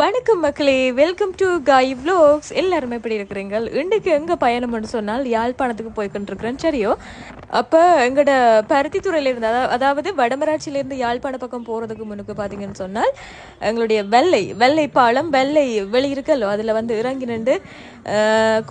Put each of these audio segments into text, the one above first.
வணக்கம் மக்களே welcome to காய் vlogs. எல்லாருமே எப்படி இருக்கிறீங்க? இன்றைக்கு எங்கே பயணம்னு சொன்னால் யாழ்ப்பாணத்துக்கு போய்கொண்டிருக்கிறேன் சரியோ? அப்போ எங்களோட பருத்தித்துறையில இருந்து அதாவது வடமராட்சியிலேருந்து யாழ்ப்பாண பக்கம் போகிறதுக்கு முன்னுக்கு பார்த்தீங்கன்னு சொன்னால் எங்களுடைய வெள்ளை வெள்ளை பாலம் வெள்ளை வெளி இருக்கல்லோ அதில் வந்து இறங்கி நின்று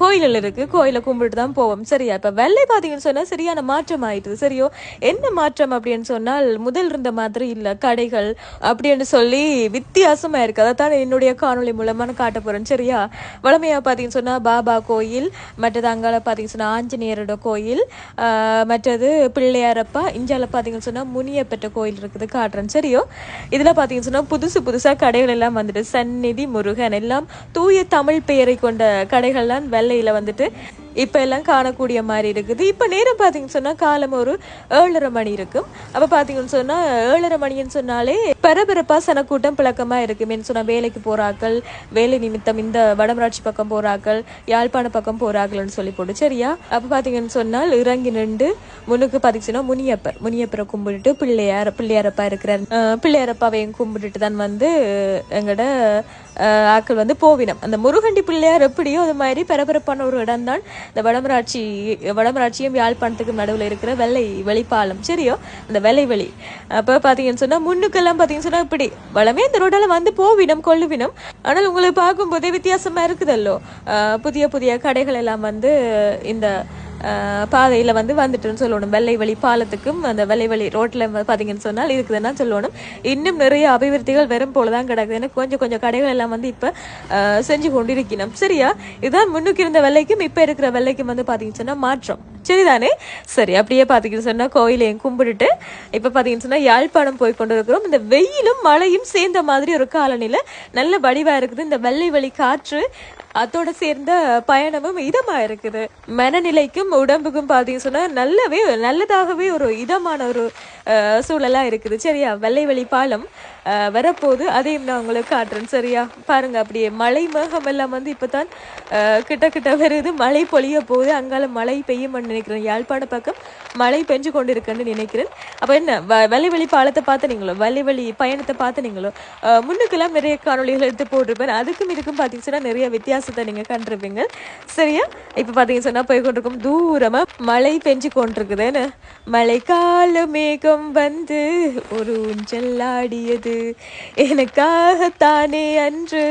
கோயிலில் கோயில்கள் கோயிலை கும்பிட்டு தான் போவோம். சரியா? இப்போ வெள்ளை பார்த்தீங்கன்னு சொன்னால் சரியான மாற்றம் ஆயிட்டுது. சரியோ? என்ன மாற்றம் அப்படின்னு சொன்னால் முதல் இருந்த மாதிரி இல்லை. கடைகள் அப்படின்னு சொல்லி வித்தியாசமாக இருக்குது அதை அதைத்தான் என்னுடைய காணொளி மூலமாக நான் காட்ட போகிறேன் சரியா? வளமையாக பார்த்தீங்கன்னு சொன்னால் பாபா கோயில் மற்றது அங்கால பார்த்தீங்கன்னு சொன்னால் ஆஞ்சநேயரோட கோயில் மற்றது பிள்ளையாரப்பா இஞ்சால பார்த்தீங்கன்னு சொன்னால் முனியப்பட்ட கோயில் இருக்குது. காட்டுறேன். சரியோ? இதில் பார்த்தீங்கன்னு சொன்னால் புதுசு புதுசாக கடைகள் எல்லாம் வந்துட்டு சந்நிதி முருகன் எல்லாம் தூய தமிழ் பெயரை கொண்ட கடைகள்லாம் வெள்ளையில் வந்துட்டு இப்போ எல்லாம் காணக்கூடிய மாதிரி இருக்குது. இப்போ நேரம் பார்த்தீங்கன்னு சொன்னால் காலம் ஒரு ஏழரை மணி இருக்கும். அப்போ பார்த்தீங்கன்னு சொன்னால் ஏழரை மணின்னு சொன்னாலே பரபரப்பாக சனக்கூட்டம் பிளக்கமா இருக்குமேன்னு சொன்னால் வேலைக்கு போகிறாக்கள் வேலை நிமித்தம் இந்த வடமராட்சி பக்கம் போகிறாக்கள் யாழ்ப்பாண பக்கம் போறாக்கள்னு சொல்லி போட்டு சரியா? அப்போ பார்த்தீங்கன்னு சொன்னால் இறங்கி நின்று முன்னுக்கு பாத்தீங்கன்னா முனியப்பர். முனியப்பரை கும்பிட்டுட்டு பிள்ளையார் பிள்ளையாரப்பா இருக்கிறார். பிள்ளையாரப்பாவையும் கும்பிட்டுட்டு தான் வந்து எங்களோட ஆக்கள் வந்து போவினம். அந்த முருகண்டி பிள்ளையார் எப்படியோ அது மாதிரி பரபரப்பான ஒரு இடம் தான் இந்த வடமராட்சி வடமராட்சியும் யாழ்ப்பாணத்துக்கு நடுவில் இருக்கிற வெள்ளை வெளிப்பாலம் சரியோ? அந்த வெள்ளை வெளி. அப்போ பார்த்தீங்கன்னு சொன்னால் முன்னுக்கெல்லாம் பார்த்தீங்கன்னு சொன்னால் இப்படி. வளமே இந்த ரோடால வந்து போவினம் கொள்ளுவினம் ஆனால் உங்களை பார்க்கும்போதே வித்தியாசமாக இருக்குதல்லோ? புதிய புதிய கடைகள் எல்லாம் வந்து இந்த பாதையில் வந்து வந்துட்டுன்னு சொல்லணும். வெள்ளை வழி பாலத்துக்கும் அந்த வெள்ளை வழி ரோட்டில் பார்த்தீங்கன்னு சொன்னால் இருக்குதுன்னா சொல்லணும். இன்னும் நிறைய அபிவிருத்திகள் வெறும் போலதான் கிடக்குது. ஏன்னா கொஞ்சம் கொஞ்சம் கடைகள் எல்லாம் வந்து இப்போ செஞ்சு கொண்டு இருக்கணும் சரியா? இதுதான் முன்னுக்கு இருந்த வெள்ளைக்கும் இப்போ இருக்கிற வெள்ளைக்கும் வந்து பார்த்தீங்கன்னு சொன்னால் மாற்றம். சரிதானே? சரி அப்படியே பாத்தீங்கன்னு சொன்னா கோயிலையும் கும்பிட்டுட்டு இப்ப பாத்தீங்கன்னு சொன்னா யாழ்ப்பாணம் போய் கொண்டு இருக்கிறோம் இந்த வெயிலும் மழையும் சேர்ந்த மாதிரி ஒரு காலநிலை. நல்ல வடிவாக இருக்குது. இந்த வெள்ளை வழி காற்று அதோட சேர்ந்த பயணமும் இதமாக இருக்குது. மனநிலைக்கும் உடம்புக்கும் பார்த்தீங்கன்னு சொன்னா நல்லவே நல்லதாகவே ஒரு இதமான ஒரு அஹ், சூழலா இருக்குது. சரியா? வெள்ளை வெளி பாலம் அஹ், வரப்போகுது. அதையும் நான் உங்களுக்கு காட்டுறேன். சரியா? பாருங்க அப்படியே மழை மேகம் எல்லாம் வந்து இப்போ தான் கிட்ட கிட்ட வருது. மழை பொழிய போகுது. அங்கால மழை பெய்யும்னு நினைக்கிறேன். யாழ்ப்பாண பக்கம் மழை பெஞ்சு கொண்டிருக்குன்னு நினைக்கிறேன். அப்ப என்ன வ- வெள்ளை வழி பாலத்தை பார்த்து நீங்களோ வெள்ளை வழி பயணத்தை பார்த்து நீங்களோ அஹ், முன்னுக்கெல்லாம் நிறைய காணொளிகள் எடுத்து போட்டிருப்பேன். அதுக்கும் இதுக்கும் பார்த்தீங்கன்னா நிறைய வித்தியாசத்தை நீங்க கண்டிருப்பீங்க. சரியா? இப்ப பார்த்தீங்கன்னு சொன்னா போய் கொண்டிருக்கும் தூரமா மழை பெஞ்சு கொண்டிருக்குதுன்னு மழை கால மேகம் வந்து ஒரு ஊஞ்சல் ஆடியது. எனக்காகத்தானே அன்று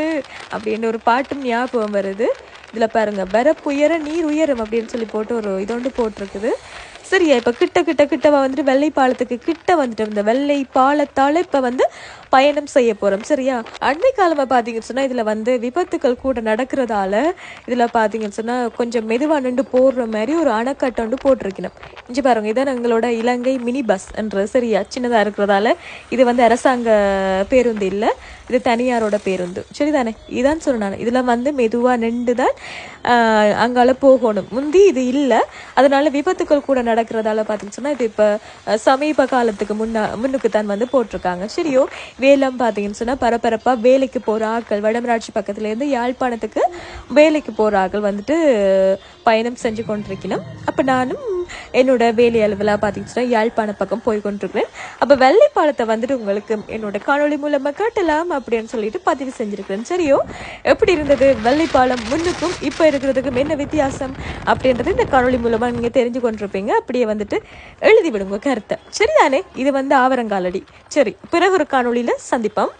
அப்படின்னு ஒரு பாட்டும் ஞாபகம் வருது. இதுல பாருங்க வரப்புயர நீர் உயரும் அப்படின்னு சொல்லி போட்டு ஒரு இதோண்டு போட்டிருக்குது. சரியா? இப்போ கிட்ட கிட்ட கிட்ட வந்துட்டு வெள்ளை பாலத்துக்கு கிட்ட வந்துட்டு இந்த வெள்ளை பாலத்தால் இப்போ வந்து பயணம் செய்ய போகிறோம் சரியா? அண்மை காலமாக பார்த்தீங்கன்னு சொன்னால் இதில் வந்து விபத்துக்கள் கூட நடக்கிறதால இதில் பார்த்தீங்கன்னு சொன்னால் கொஞ்சம் மெதுவாக நின்று போடுற மாதிரி ஒரு அணைக்கட்டை வந்து போட்டிருக்கணும். இஞ்சி பாருங்க இதான் எங்களோட இலங்கை மினி பஸ் என்ற சரியா? சின்னதாக இருக்கிறதால இது வந்து அரசாங்க பேருந்து இல்லை இது தனியாரோட பேருந்து. சரிதானே? இதான் சொன்னான் இதில் வந்து மெதுவாக நின்று தான் அங்கால போகணும். முந்தி இது இல்லை அதனால விபத்துக்கள் கூட நடக்கிறதால பார்த்தீங்கன்னு சொன்னா இது இப்ப சமீப காலத்துக்கு முன்னா முன்னுக்கு தான் வந்து போட்டிருக்காங்க. சரியோ வேலம் பாத்தீங்கன்னு சொன்னா பரபரப்பா வேலைக்கு போற ஆட்கள் வடமராட்சி பக்கத்துல இருந்து யாழ்ப்பாணத்துக்கு வேலைக்கு போற ஆட்கள் வந்துட்டு பயணம் செஞ்சு கொண்டிருக்கணும். அப்ப நானும் என்னோட வேலை அலுவலா பார்த்தீங்கன்னா யாழ்ப்பாண பக்கம் போய் கொண்டிருக்கிறேன். அப்ப வெள்ளைப்பாலத்தை வந்துட்டு உங்களுக்கு என்னோட காணொலி மூலமா காட்டலாம் அப்படின்னு சொல்லிட்டு பதிவு செஞ்சிருக்கிறேன். சரியோ? எப்படி இருந்தது வெள்ளைப்பாலம் முன்னுக்கும் இப்ப இருக்கிறதுக்கும் என்ன வித்தியாசம் அப்படின்றது இந்த காணொளி மூலமா நீங்க தெரிஞ்சு கொண்டிருப்பீங்க. அப்படியே வந்துட்டு எழுதி விடுங்க கருத்தை. சரிதானே? இது வந்து ஆவரங்காலடி சரி பிறகு ஒரு காணொலியில் சந்திப்போம்.